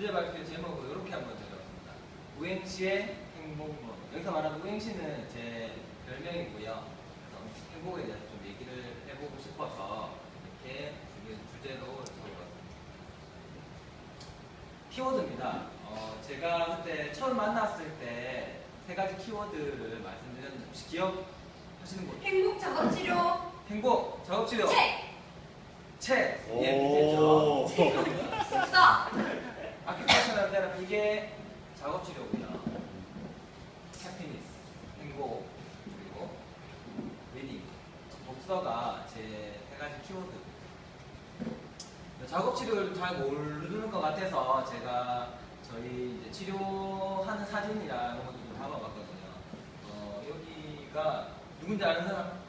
주제 발표 제목을 이렇게 한번 드렸습니다. 우행시의 행복론. 여기서 말하는 우행시는 제 별명이고요. 그래서 행복에 대해서 좀 얘기를 해보고 싶어서 이렇게 주제- 주제로 적어봤습니다. 키워드입니다. 어, 제가 그때 처음 만났을 때 세 가지 키워드를 말씀드렸는데 혹시 기억하시는 분? 행복 작업 치료 행복, 작업치료, 책 책, 예, 밑에죠. 써 아큐페이셔널 테라피 이게 작업치료고요. 해피니스, 행복, 그리고 리딩, 독서가 제 세 가지 키워드. 작업치료를 잘 모르는 것 같아서 제가 저희 이제 치료하는 사진이랑 이런 것도 좀 담아봤거든요. 어, 여기가 누군지 아는 사람?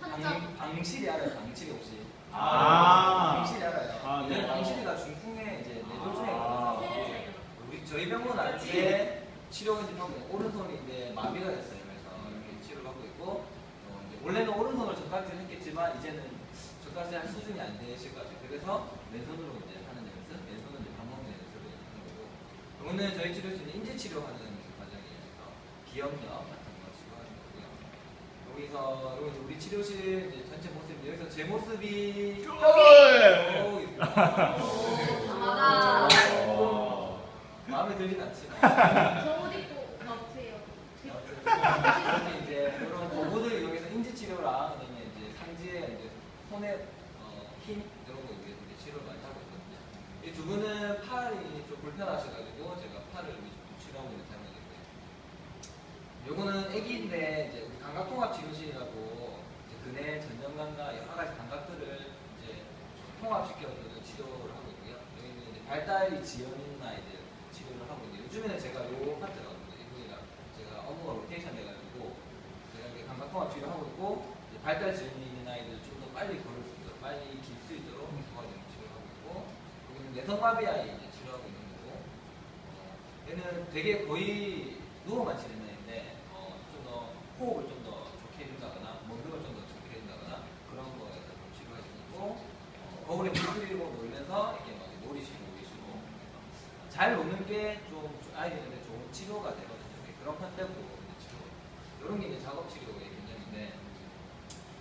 방, 방실이 알아요? 방실이 혹시? 아. 방실이 알아요? 아, 네. 네. 방실이가 중풍에 아. 우리 저희 병원 안에 치료를 이제 하고 있는 오른손이 이제 마비가 됐어요. 그래서 이렇게 치료를 받고 있고 어, 이제 원래는 오른손을 젓가락질 했겠지만 이제는 젓가락질 할 수준이 안 되실 것 같아요. 그래서 왼손으로 이제 하는 연습, 왼손으로 이제 밥 먹는 연습을 하는 거고 이거는 저희 치료실은 인지 치료하는 과정이에요. 그래서 기억력 같은 거 치료하는 거고요. 여기서 여기서 우리 치료실 이제 전체 모습 여기서 제 모습이 여기 있습니다. 어. 마음에 들진 않지만 저옷 입고 가보세요 여기 이제 그런 도구들 이용해서 인지 치료랑 그다음에 이제 상지에 이제 손에 어, 힘 이런 거 이제 이제 치료를 많이 하고 있거든요. 이 두 분은 팔이 좀 불편하셔가지고 제가 팔을 위주로 치료하고 있는 상황이고요. 요거는 애기인데 이제 우리 감각통합 치료실이라고 이제 근해 전정감과 여러 가지 감각들을 이제 통합시켜주는 치료를 하고 발달이 지연인 아이들 치료를 하고 있는데 요즘에는 제가 요 파트가 이분이랑 제가 업무가 로테이션 돼가지고 제가 이렇게 감각통합 치료 하고 있고 이제 발달 지연이 있는 아이들 좀 더 빨리 걸을 수 있도록 빨리 길 수 있도록 도와주는 치료를 하고 있고 여기는 내성마비 아이 이제 치료하고 있는 거고 어, 얘는 되게 거의 누워만 치는 애인데 어, 좀더 호흡을 좀 더 좋게 해준다거나 먹는 좀더 좋게 해준다거나 그런 거에 대해서 좀 치료해 주고 어, 거울에 물들이고 놀면서 이렇게 막 놀이시고 오이시고 잘 노는 게 좀 아이들한테 좋은 치료가 되거든요. 네, 그런 컨셉으로 치료. 이런 게 이제 작업 치료의 개념인데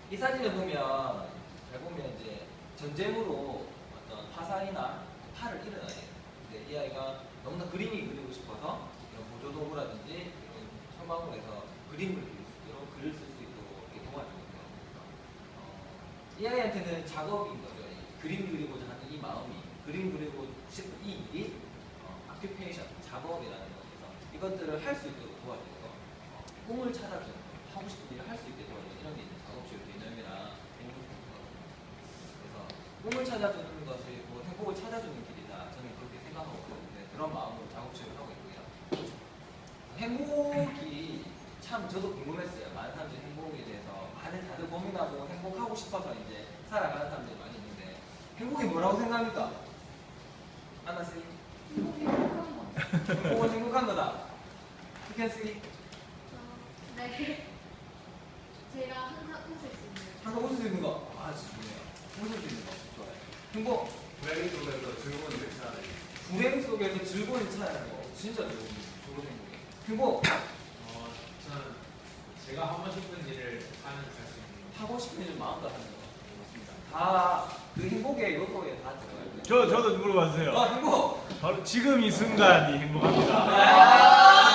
이 사진을 보면 잘 보면 이제 전쟁으로 어떤 화상이나 팔을 잃은 아이예요. 근데 이 아이가 너무나 그림이 그리고 싶어서 이런 보조도구라든지 이런 처방울에서 그림을 그릴 수 있도록 글을 쓸 수 있도록 이렇게 도와주거든요. 어, 이 아이한테는 작업인 거죠. 이 그림 그리고자 하는 이 마음이 그림 그리고 싶은 이 일이 어, 아큐페이션 작업이라는 거에서 이것들을 할 수 있도록 도와주는 거. 어, 꿈을 찾아주는 거. 하고 싶은 일을 할 수 있게 도와주는 이런 게 이제 작업치료 개념이랑 행복이거든요. 그래서 꿈을 찾아주는 것이 뭐 행복을 찾아주는 길이다. 저는 그렇게 생각하고 있는데 그런 마음으로 작업치료를 하고 있고요. 행복이 참 저도 궁금했어요. 많은 사람들이 행복에 대해서 많은 다들 고민하고 행복하고 싶어서 이제 살아가는 사람들이 많이 있는데 행복이 뭐라고 생각합니까? 하나 씨 행복이 행복한 거 거다. You can see 네 제가 항상 웃을 수 있는 항상 웃을 수 있는 거. 아 진짜 좋네요. 웃을 수 있는 거 좋아요. 행복 불행 속에서 즐거운 괜찮아요. 불행 속에서 즐거움이 찾아내는 거 진짜 좋은 좋은 행복이에요. 행복 어, 저는 제가 하고 싶은 일을 하는 자신. 하고 싶은 일을 마음껏 하는 거 다. 다그 행복의 요소에 다 들어가요. 저 저도 물어봐주세요. 어 행복. 바로 지금 이 순간이 행복합니다.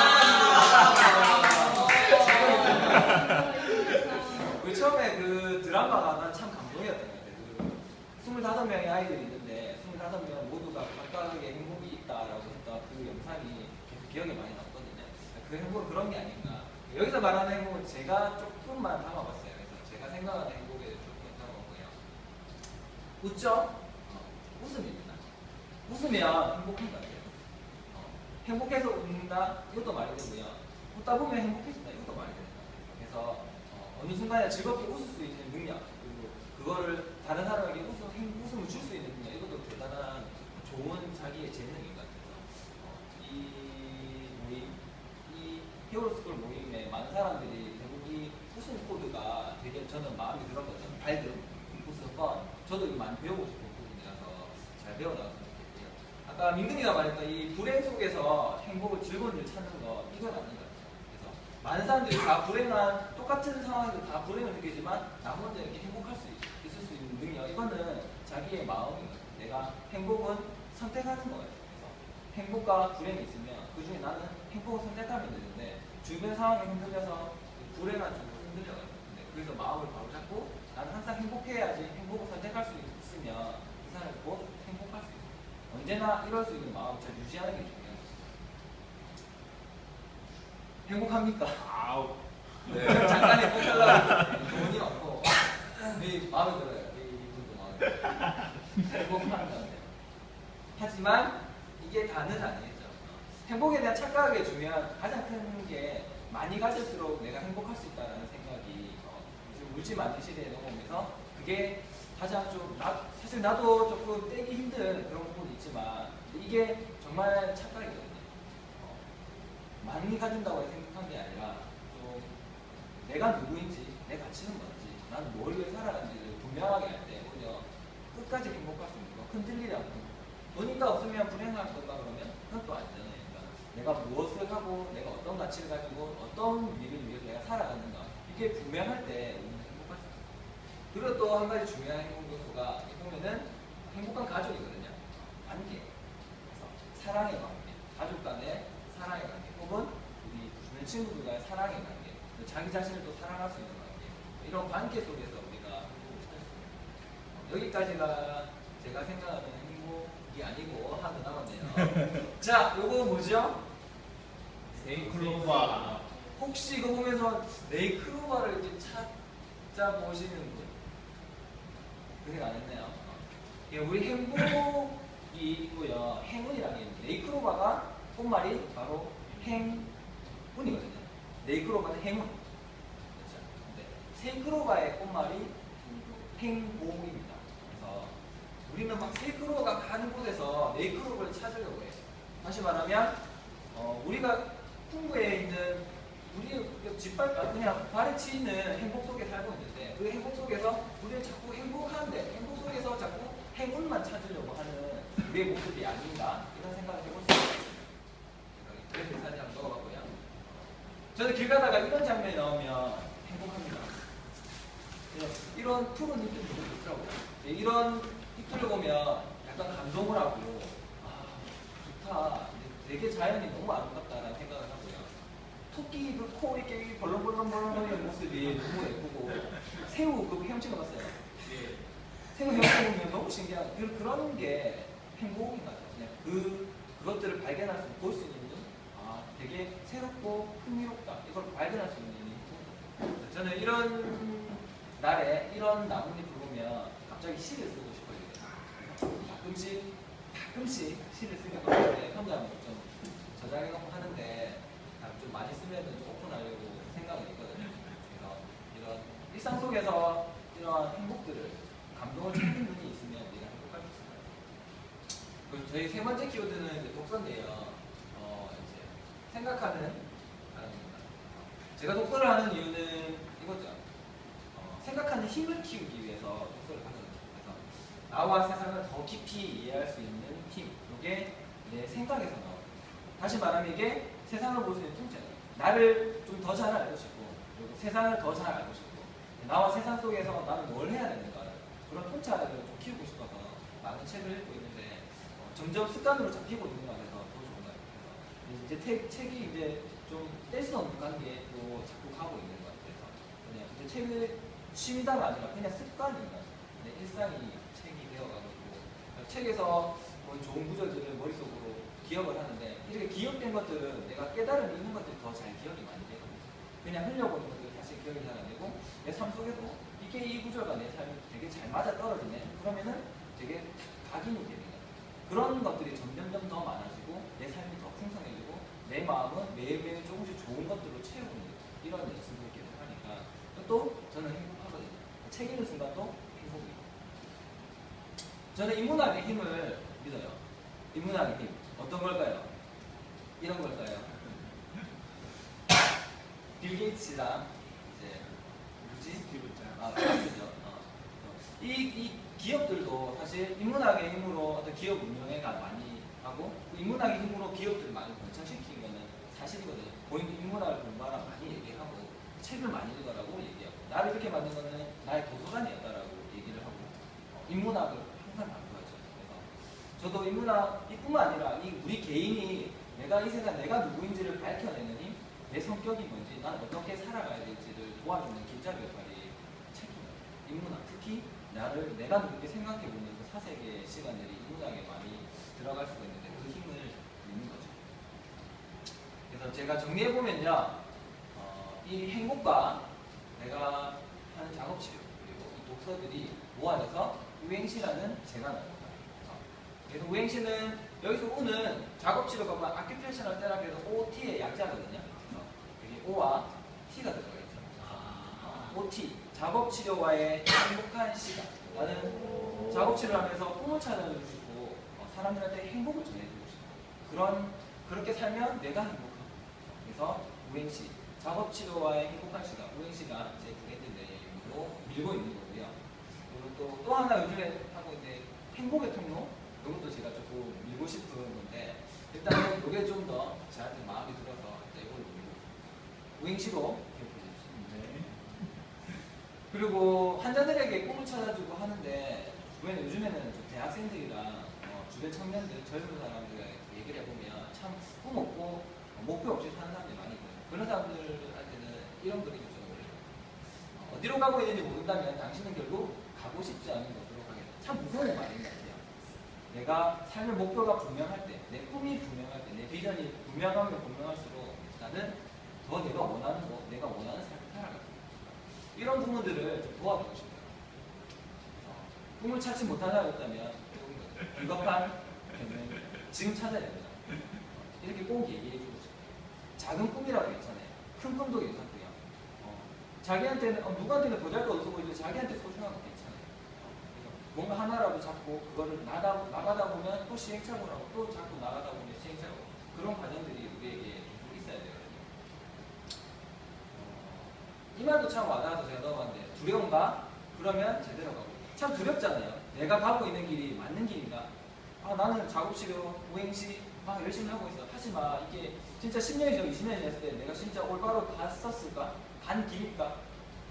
우리 처음에 그 드라마가 난 참 감동이었던 것 같아요. 그 25명의 아이들이 있는데 25명 모두가 각각의 행복이 있다라고 했던 그 영상이 계속 기억에 많이 남거든요. 그 행복은 그런 게 아닌가. 여기서 말하는 행복은 제가 조금만 담아봤어요. 그래서 제가 생각하는 행복에 조금 담아봤고요. 웃죠? 어, 웃음입니다. 웃으면 행복한 것 같아요. 어, 행복해서 웃는다? 이것도 말이 되고요. 웃다 보면 행복해진다? 이것도 말이 같아요. 그래서 어, 어느 순간에 즐겁게 웃을 수 있는 능력, 그리고 그거를 다른 사람에게 웃음, 행- 웃음을 줄 수 있는 능력, 이것도 대단한 좋은 자기의 재능인 것 같아서 어, 이 모임, 이 히어로스쿨 모임에 많은 사람들이 대부분 이 웃음 코드가 되게 저는 마음에 들었거든요. 건 저도 이거 많이 배우고 싶은 부분이라서 잘 배워나갔으면 좋겠고요. 아까 민근이가 말했던 이 불행 속에서 행복을 즐거움을 찾는 거 이건 아닌 것 같아요. 그래서 많은 사람들이 다 불행한 똑같은 상황에서 다 불행을 느끼지만 나 혼자 이렇게 행복할 수 있, 있을 수 있는 능력 이거는 자기의 마음인 거예요. 내가 행복은 선택하는 거예요. 그래서 행복과 불행이 있으면 그 중에 나는 행복을 선택하면 되는데 주변 상황에 흔들려서 불행한 쪽으로 흔들려가요. 근데 그래서 마음을 바로 잡고 나는 항상 행복해야지 행복을 선택할 수 있으면 그 사람이 곧 행복할 수 있어요. 언제나 이럴 수 있는 마음을 잘 유지하는 게 중요해요. 행복합니까? 아우. 네. 잠깐 행복하려고 돈이 없고 네 마음에 들어요. 네 이분도 마음에 들어요. 행복한다는데 하지만 이게 다는 아니겠죠. 행복에 대한 착각에 주면 가장 큰 게 많이 가질수록 내가 행복할 수 있다는 생각이 어, 요즘 물질 많은 시대에 넘어오면서 그게 가장 좀 나, 사실 나도 조금 떼기 힘든 그런 부분이 있지만 이게 정말 착각이거든요. 어, 많이 가진다고 생각한 게 아니라 좀 내가 누구인지 내 가치는 뭔지 나는 뭘 위해 살아가는지를 분명하게 할 때 오히려 끝까지 행복할 수 있는 거 흔들리지 않고 돈이가 없으면 불행할 건가 그러면 또 아니잖아요. 그러니까 내가 무엇을 하고 내가 어떤 가치를 가지고 어떤 미를 위해서 내가 살아가는가 이게 분명할 때 그리고 또 한 가지 중요한 행복 요소가 이 보면은 행복한 가족이거든요. 관계. 그래서 사랑의 관계, 가족 간의 사랑의 관계, 혹은 우리 주변 친구들 과의 사랑의 관계, 자기 자신을 또 사랑할 수 있는 관계. 이런 관계 속에서 우리가 행복을 찾을 수 있는. 여기까지가 제가 생각하는 행복이 아니고 하나 더 남았네요. 자, 요거 뭐죠? 네이클로바. 혹시 이거 보면서 네이클로바를 찾아보시는 분? 그 생각 안 했네요. 예, 우리 행복이 있고요. 행운이라는 게 있는데 네이클로바가 꽃말이 바로 행운이거든요. 네이클로바는 행운. 그렇죠. 근데 세이클로바의 꽃말이 행복입니다. 그래서 우리는 막 세이클로바가 가는 곳에서 네이클로바를 찾으려고 해요. 다시 말하면 어, 우리가 풍부에 있는 우리 짓밟 그냥 발에 치이는 행복 속에 살고 있는데 그 행복 속에서 우리는 자꾸 행복한데 행복 속에서 자꾸 행운만 찾으려고 하는 우리의 모습이 아닌가 이런 생각을 해볼 수 있어요. 그래서 이 사진 한번 넣어봤고요. 저는 길 가다가 이런 장면이 나오면 행복합니다. 이런- 이런 푸른 잎들 보고 좋더라고요. 네, 이런 잎들을 보면 약간 감동을 하고 아 좋다. 되게 자연이 너무 아름답다라는 생각을 하고요. 토끼 그코 이렇게 벌렁벌렁벌렁거리는 모습이 너무 예쁘고 새우 그 헤엄치는 거 봤어요. 예. 새우 헤엄치면 너무 신기한 그, 그런 게 행복인 것 같아요. 그냥 그 그것들을 발견할 수, 볼 수 있는 아 되게 새롭고 흥미롭다. 이걸 발견할 수 있는 같아요. 저는 이런 날에 이런 나뭇잎을 보면 갑자기 시를 쓰고 싶어요. 가끔씩 가끔씩 시를 쓰게 되는데 혼자 좀 저장해놓고 하는데 아, 좀 많이 쓰면 좀 오픈하려고 생각은 있거든요. 그래서 이런 일상 속에서 이런 행복들을 감동을 찾는 눈이 있으면 우리가 행복할 수 있어요. 그리고 저희 세 번째 키워드는 이제 독서인데요. 어, 이제 생각하는 사람입니다. 제가 독서를 하는 이유는 이거죠. 어, 생각하는 힘을 키우기 위해서 독서를 하거든요. 그래서 나와 세상을 더 깊이 이해할 수 있는 힘. 이게 내 생각에서 나와요. 다시 말하면 이게 세상을 볼 수 있는 통째예요. 나를 좀 더 잘 알고 싶고, 그리고 세상을 더 잘 알고 싶고, 나와 세상 속에서 나는 뭘 해야 되는가 그런 통찰을 좀 키우고 싶어서 많은 책을 읽고 있는데 어, 점점 습관으로 잡히고 있는 것 같아서 더 좋은 것 같아요. 이제 책, 책이 이제 좀 뗄 수 없는 관계로 자꾸 가고 있는 것 같아서 그냥 이제 책을 취미다가 아니라 그냥 습관인 것 같아요. 내 일상이 책이 되어가지고 책에서 본 좋은 구절들을 머릿속으로 기억을 하는데 이렇게 기억된 것들은 내가 깨달음 있는 것들이 더 잘 기억이 많이 되거든요. 그냥 흘려보는 것들이 사실 기억이 잘 안 되고 내 삶 속에도 이게 이 구절과 내 삶이 되게 잘 맞아 떨어지네. 그러면은 되게 각인이 되는. 그런 것들이 점점점 더 많아지고 내 삶이 더 풍성해지고 내 마음은 매일매일 조금씩 좋은 것들로 채우는 이런 연습을 계속 하니까 또 저는 행복하거든요. 책 읽는 순간도 행복이에요. 저는 인문학의 힘을 믿어요. 인문학의 힘. 어떤 걸까요? 이런 걸까요? 빌 게이츠랑 이제 누구지? 아, 그렇죠. 어. 이, 이 기업들도 사실 인문학의 힘으로 어떤 기업 운영에가 많이 하고 인문학의 힘으로 기업들을 많이 번창시키는 거는 사실이거든요. 본인도 인문학을 공부하라 많이 얘기하고 책을 많이 읽으라고 얘기하고 나를 이렇게 만든 거는 나의 도서관이었다라고 얘기를 하고 어, 인문학을 항상 강조하죠. 그래서 저도 인문학 이뿐만 아니라 이 우리 개인이 내가 이 세상 내가 누구인지를 밝혀내는 힘, 내 성격이 뭔지, 난 어떻게 살아가야 될지를 도와주는 길잡이 역할이 책입니다. 인문학 특히 나를 내가 누군지 생각해보는 그 사색의 시간들이 인문학에 많이 들어갈 수가 있는데 그 힘을 믿는 거죠. 그래서 제가 정리해 보면요, 어, 이 행복과 내가 하는 작업 치료 그리고 이 독서들이 모아져서 우행시라는 제가 나옵니다. 그래서 우행시는 여기서 U는 작업 치료가 뭐 아큐페이셔널 테라피에서 OT의 약자거든요. 그래서 여기 O와 T가 들어가 있죠. 어, OT 작업 치료와의 행복한 시간. 나는 작업 치료를 하면서 꿈을 찾아주시고 어, 사람들한테 행복을 전해주고 싶어. 그런 그렇게 살면 내가 행복하고. 그래서 우행시 작업 치료와의 행복한 시간. 우행시가 제 브랜드 네임으로 밀고 있는 거고요. 그리고 또, 또 하나 요즘에 하고 있는데 행복의 통로 이것도 제가 조금 밀고 싶은 건데 일단은 이게 좀 더 저한테 마음에 들어서 일단 이걸 밀고 우행시로 기억해 주십시오. 네. 그리고 환자들에게 꿈을 찾아주고 하는데 왜냐면 요즘에는 좀 대학생들이랑 어, 주변 청년들 젊은 사람들 얘기를 해보면 참 꿈 없고 어, 목표 없이 사는 사람들이 많이 있거든요. 그런 사람들한테는 이런 그림이 좀. 어, 어디로 가고 있는지 모른다면 당신은 결국 가고 싶지 않은 곳으로 가게 돼. 참 무서운 같아요. 내가 삶의 목표가 분명할 때, 내 꿈이 분명할 때, 내 비전이 분명하면 분명할수록 나는 더 내가 원하는 거, 내가 원하는 삶을 있다. 이런 부분들을 좀 도와주고 싶어요. 꿈을 찾지 못하다였다면 비겁한 견해는 지금 찾아야 됩니다. 이렇게 꼭 얘기해 주고 싶어요. 작은 꿈이라도 괜찮아요. 큰 꿈도 괜찮고요. 어, 자기한테는 어, 누구한테는 보잘것없어 보이도 자기한테 소중한 거 괜찮아요. 뭔가 하나라도 잡고 그거를 나다, 나가다 보면 또 시행착오를 하고 또 자꾸 나가다 보면 시행착오 그런 과정들이 우리에게 있어야 되거든요. 어, 이 말도 참 와닿아서 제가 넣어봤는데 두려운가? 그러면 제대로 가고 참 두렵잖아요. 내가 가고 있는 길이 맞는 길인가? 아 나는 작업치료, 우행시 막 열심히 하고 있어. 하지만 이게 진짜 10년이 전 20년이 됐을 때 내가 진짜 올바로 다 썼을까? 간 길일까?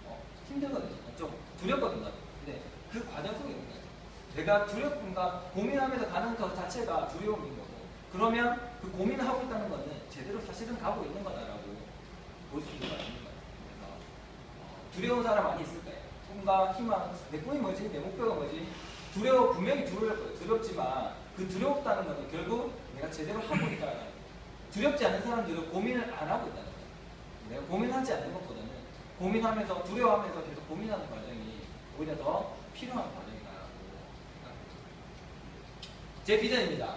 어, 힘들거든요. 좀 두렵거든요. 그 과정 속에 있는 거예요. 내가 두렵군가 고민하면서 가는 것 자체가 두려움인 거고 그러면 그 고민을 하고 있다는 거는 제대로 사실은 가고 있는 거다라고 볼 수가 있는 거예요. 그래서 어, 두려운 사람 많이 있을 거예요. 꿈과 희망, 내 꿈이 뭐지? 내 목표가 뭐지? 두려워, 분명히 두려울 거예요. 두렵지만 그 두렵다는 거는 결국 내가 제대로 하고 있다는 거예요. 두렵지 않은 사람들은 고민을 안 하고 있다는 거예요. 내가 고민하지 않는 것보다는 고민하면서 두려워하면서 계속 고민하는 과정이 오히려 더 필요한 생각합니다. 제 비전입니다.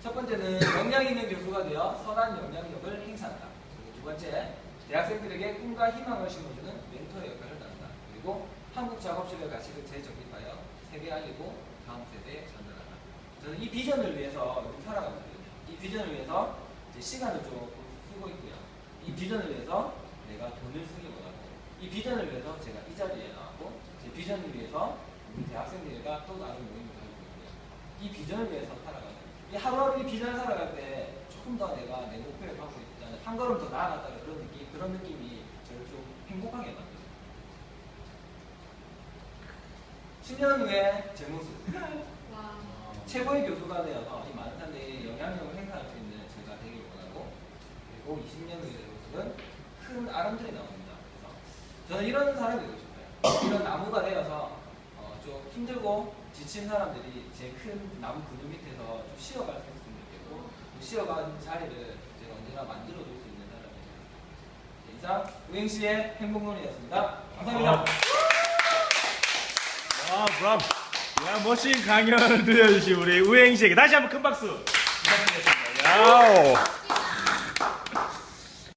첫 번째는 역량 있는 교수가 되어 선한 영향력을 행사한다. 그리고 두 번째, 대학생들에게 꿈과 희망을 심어주는 멘토의 역할을 한다. 그리고 한국 작업실의 가치를 재정립하여 세계에 알리고 다음 세대에 전달한다. 저는 이 비전을 위해서 요즘 살아가고 있거든요. 이 비전을 위해서 제 시간을 좀 쓰고 있고요. 이 비전을 위해서 내가 돈을 쓰기 원하고 이 비전을 위해서 제가 이 자리에 나왔고 제 비전을 위해서 우리 대학생들과 또 다른 모임을 가지고 있고요. 이 비전을 위해서 살아가는 이 하루하루 이 비전을 살아갈 때 조금 더 내가 내 목표에 가고 있다는 한 걸음 더 나아갔다는 그런 느낌 그런 느낌이 저를 좀 행복하게 만들어요. 10년 후에 제 모습 와. 최고의 교수가 되어서 이 많은 사람들이 영향력을 행사할 수 있는 제가 되길 원하고 그리고 20년 후의 제 모습은 큰 아름들이 나옵니다. 그래서 저는 이런 사람이 되고 싶어요. 이런 나무가 되어서 어, 좀 힘들고 지친 사람들이 제 큰 나무 그늘 밑에서 좀 쉬어갈 수 있으면 좋겠고 그 쉬어간 자리를 제가 언제나 만들어줄 수 있는 사람입니다. 이상 우행시의 행복론이었습니다. 감사합니다. 와, 브라보. 야, 멋진 강연을 들려주신 우리 우행씨에게 다시 한번 큰 박수 부탁드리겠습니다. 야오.